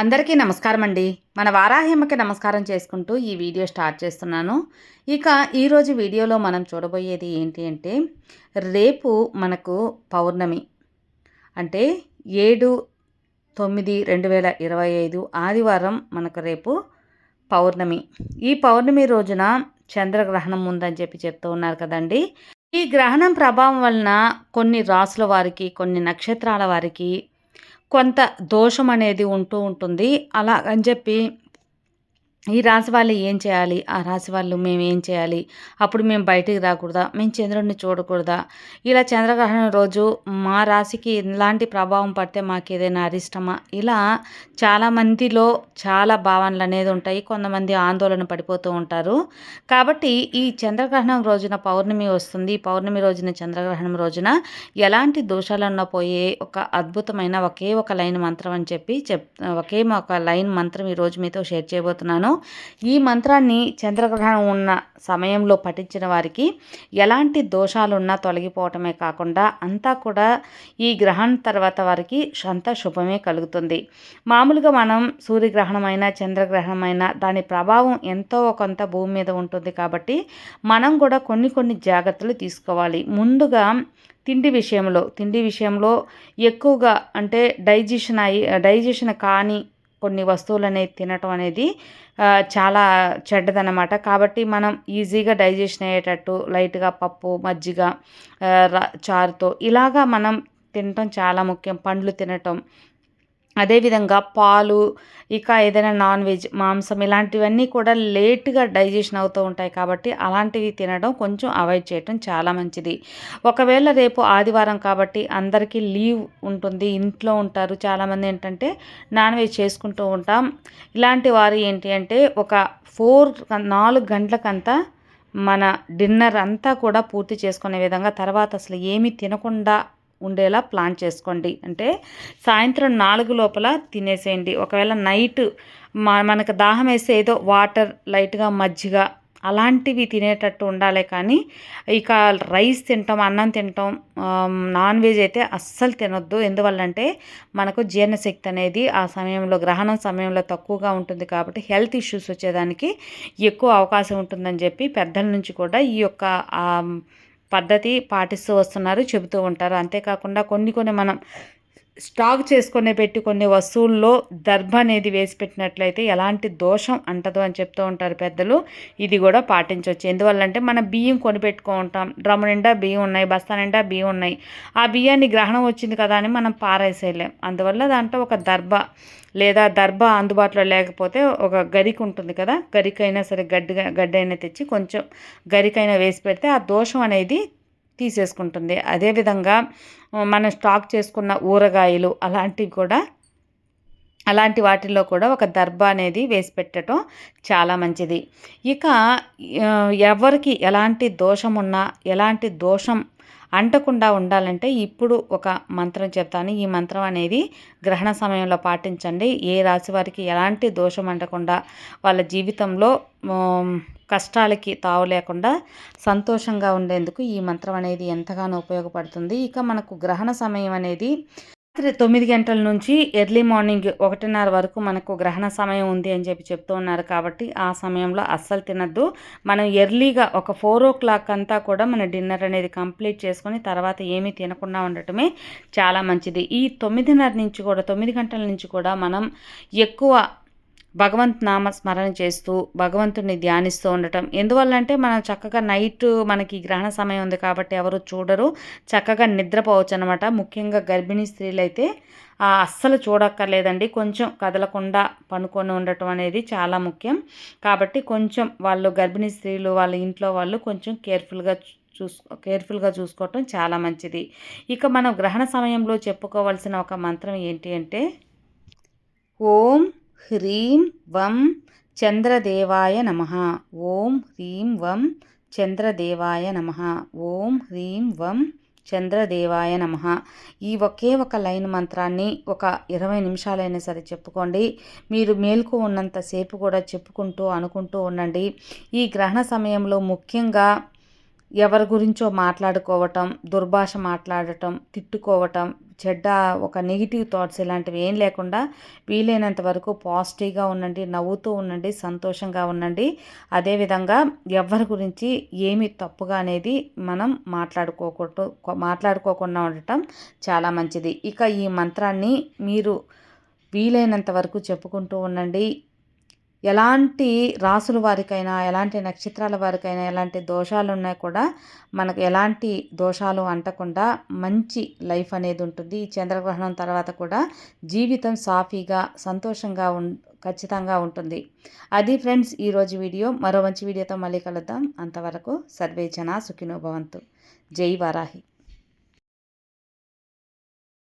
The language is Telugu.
అందరికీ నమస్కారం అండి మన వారాహిమ్మకి నమస్కారం చేసుకుంటూ ఈ వీడియో స్టార్ట్ చేస్తున్నాను. ఇక ఈరోజు వీడియోలో మనం చూడబోయేది ఏంటి అంటే రేపు మనకు పౌర్ణమి. అంటే ఏడు తొమ్మిది రెండు వేల ఇరవై ఐదు ఆదివారం మనకు రేపు పౌర్ణమి. ఈ పౌర్ణమి రోజున చంద్రగ్రహణం ఉందని చెప్పి చెప్తూ ఉన్నారు కదండి. ఈ గ్రహణం ప్రభావం వలన కొన్ని రాసుల వారికి కొన్ని నక్షత్రాల వారికి కొంత దోషం అనేది ఉంటూ ఉంటుంది. అలా అని చెప్పి ఈ రాశి వాళ్ళు ఏం చేయాలి? ఆ రాశి వాళ్ళు మేము ఏం చేయాలి? అప్పుడు మేము బయటికి రాకూడదా? మేము చంద్రుడిని చూడకూడదా? ఇలా చంద్రగ్రహణం రోజు మా రాశికి ఎలాంటి ప్రభావం పడితే మాకు ఏదైనా అరిష్టమా? ఇలా చాలామందిలో చాలా భావనలు అనేది ఉంటాయి. కొంతమంది ఆందోళన పడిపోతూ ఉంటారు. కాబట్టి ఈ చంద్రగ్రహణం రోజున పౌర్ణమి వస్తుంది. పౌర్ణమి రోజున చంద్రగ్రహణం రోజున ఎలాంటి దోషాలన్నా పోయే ఒక అద్భుతమైన ఒకే ఒక లైన్ మంత్రం అని చెప్పి చెప్ ఒకే ఒక లైన్ మంత్రం ఈరోజు మీతో షేర్ చేయబోతున్నాను. ఈ మంత్రాన్ని చంద్రగ్రహణం ఉన్న సమయంలో పఠించిన వారికి ఎలాంటి దోషాలున్నా తొలగిపోవటమే కాకుండా అంతా కూడా ఈ గ్రహణం తర్వాత వారికి అంత శుభమే కలుగుతుంది. మామూలుగా మనం సూర్యగ్రహణమైన చంద్రగ్రహణమైన దాని ప్రభావం ఎంతో కొంత భూమి మీద ఉంటుంది కాబట్టి మనం కూడా కొన్ని కొన్ని జాగ్రత్తలు తీసుకోవాలి. ముందుగా తిండి విషయంలో తిండి విషయంలో ఎక్కువగా అంటే డైజెషన్ అయ్యి డైజెషన్ కానీ కొన్ని వస్తువులు అనేది తినటం అనేది చాలా చెడ్డదనమాట కాబట్టి మనం ఈజీగా డైజెషన్ అయ్యేటట్టు లైట్గా పప్పు మజ్జిగ చారుతో ఇలాగా మనం తినటం చాలా ముఖ్యం. పండ్లు తినటం అదేవిధంగా పాలు ఇక ఏదైనా నాన్ వెజ్ మాంసం ఇలాంటివన్నీ కూడా లేట్గా డైజెషన్ అవుతూ ఉంటాయి కాబట్టి అలాంటివి తినడం కొంచెం అవాయిడ్ చేయటం చాలా మంచిది. ఒకవేళ రేపు ఆదివారం కాబట్టి అందరికీ లీవ్ ఉంటుంది ఇంట్లో ఉంటారు చాలామంది ఏంటంటే నాన్ వెజ్ చేసుకుంటూ ఉంటాం. ఇలాంటి వారు ఏంటి అంటే ఒక ఫోర్ నాలుగు గంటలకంతా మన డిన్నర్ అంతా కూడా పూర్తి చేసుకునే విధంగా తర్వాత అసలు ఏమీ తినకుండా ఉండేలా ప్లాన్ చేసుకోండి. అంటే సాయంత్రం నాలుగు లోపల తినేసేయండి. ఒకవేళ నైట్ మనకు దాహం వేస్తే ఏదో వాటర్ లైట్గా మజ్జిగ అలాంటివి తినేటట్టు ఉండాలి కానీ ఇక రైస్ తింటాం అన్నం తింటాం నాన్ వెజ్ అయితే అస్సలు తినొద్దు. ఎందువల్లంటే మనకు జీర్ణశక్తి అనేది ఆ సమయంలో గ్రహణం సమయంలో తక్కువగా ఉంటుంది కాబట్టి హెల్త్ ఇష్యూస్ వచ్చేదానికి ఎక్కువ అవకాశం ఉంటుందని చెప్పి పెద్దల నుంచి కూడా ఈ యొక్క పద్ధతి పాటిస్తూ వస్తున్నారు చెబుతూ ఉంటారు. అంతేకాకుండా కొన్ని కొన్ని మనం స్టాక్ చేసుకునే పెట్టి కొన్ని వస్తువుల్లో దర్భ అనేది వేసి పెట్టినట్లయితే ఎలాంటి దోషం అంటదు అని చెప్తూ ఉంటారు పెద్దలు. ఇది కూడా పాటించవచ్చు ఎందువల్లంటే మనం బియ్యం కొనిపెట్టుకో ఉంటాం డ్రమ్ నిండా బియ్యం ఉన్నాయి బస్తా నిండా బియ్యం ఉన్నాయి. ఆ బియ్యాన్ని గ్రహణం వచ్చింది కదా అని మనం పారేసేయలేం. అందువల్ల దాంట్లో ఒక దర్భ లేదా దర్భ అందుబాటులో లేకపోతే ఒక గరిక ఉంటుంది కదా గరికైనా సరే గడ్డిగా గడ్డి అయినా తెచ్చి కొంచెం గరికైనా వేసి పెడితే ఆ దోషం అనేది తీసేసుకుంటుంది. అదేవిధంగా మనం స్టాక్ చేసుకున్న ఊరగాయలు అలాంటివి కూడా అలాంటి వాటిల్లో కూడా ఒక దర్భ అనేది వేసి పెట్టడం చాలా మంచిది. ఇక ఎవరికి ఎలాంటి దోషం ఉన్నా ఎలాంటి దోషం అంటకుండా ఉండాలంటే ఇప్పుడు ఒక మంత్రం చెప్తాను. ఈ మంత్రం అనేది గ్రహణ సమయంలో పాటించండి. ఏ రాశి వారికి ఎలాంటి దోషం అంటకుండా వాళ్ళ జీవితంలో కష్టాలకి తావు లేకుండా సంతోషంగా ఉండేందుకు ఈ మంత్రం అనేది ఎంతగానో ఉపయోగపడుతుంది. ఇక మనకు గ్రహణ సమయం అనేది రాత్రి తొమ్మిది గంటల నుంచి ఎర్లీ మార్నింగ్ ఒకటిన్నర వరకు మనకు గ్రహణ సమయం ఉంది అని చెప్పి చెప్తూ ఉన్నారు కాబట్టి ఆ సమయంలో అస్సలు తినద్దు. మనం ఎర్లీగా ఒక ఫోర్ ఓ క్లాక్ అంతా కూడా మన డిన్నర్ అనేది కంప్లీట్ చేసుకొని తర్వాత ఏమీ తినకుండా ఉండటమే చాలా మంచిది. ఈ తొమ్మిదిన్నర నుంచి కూడా తొమ్మిది గంటల నుంచి కూడా మనం ఎక్కువ భగవంత్ నామ స్మరణ చేస్తూ భగవంతుడిని ధ్యానిస్తూ ఉండటం. ఎందువల్లంటే మనం చక్కగా నైట్ మనకి గ్రహణ సమయం ఉంది కాబట్టి ఎవరు చూడరు. చక్కగా నిద్రపోవచ్చు అనమాట ముఖ్యంగా గర్భిణీ స్త్రీలు అయితే అస్సలు చూడక్కర్లేదండి. కొంచెం కదలకుండా పనుకొని ఉండటం అనేది చాలా ముఖ్యం. కాబట్టి కొంచెం వాళ్ళు గర్భిణీ స్త్రీలు వాళ్ళ ఇంట్లో వాళ్ళు కొంచెం కేర్ఫుల్గా చూసుకో కేర్ఫుల్గా చూసుకోవటం చాలా మంచిది. ఇక మనం గ్రహణ సమయంలో చెప్పుకోవాల్సిన ఒక మంత్రం ఏంటి అంటే ఓం హ్రీం వం చంద్రదేవాయ నమ. ఓం హ్రీం వం చంద్రదేవాయ నమ. ఓం హ్రీం వం చంద్రదేవాయ నమ. ఈ ఒకే ఒక లైన్ మంత్రాన్ని ఒక ఇరవై నిమిషాలైనా సరే చెప్పుకోండి. మీరు మేల్కు ఉన్నంతసేపు కూడా చెప్పుకుంటూ అనుకుంటూ ఉండండి. ఈ గ్రహణ సమయంలో ముఖ్యంగా ఎవరి గురించో మాట్లాడుకోవటం దుర్భాష మాట్లాడటం తిట్టుకోవటం చెడ్డ ఒక నెగిటివ్ థాట్స్ ఇలాంటివి ఏం లేకుండా వీలైనంత వరకు పాజిటివ్గా ఉండండి నవ్వుతూ ఉండండి సంతోషంగా ఉండండి. అదేవిధంగా ఎవరి గురించి ఏమి తప్పుగా అనేది మనం మాట్లాడుకోకూడదు మాట్లాడుకోకుండా ఉండటం చాలా మంచిది. ఇక ఈ మంత్రాన్ని మీరు వీలైనంత వరకు చెప్పుకుంటూ ఉండండి. ఎలాంటి రాసుల వారికైనా ఎలాంటి నక్షత్రాల వారికైనా ఎలాంటి దోషాలు ఉన్నా కూడా మనకు ఎలాంటి దోషాలు అంటకుండా మంచి లైఫ్ అనేది ఉంటుంది. ఈ చంద్రగ్రహణం తర్వాత కూడా జీవితం సాఫీగా సంతోషంగా ఉం ఖచ్చితంగా ఉంటుంది. అది ఫ్రెండ్స్ ఈరోజు వీడియో. మరో మంచి వీడియోతో మళ్ళీ కలుద్దాం. అంతవరకు సర్వే సుఖినోభవంతు జై వారాహి.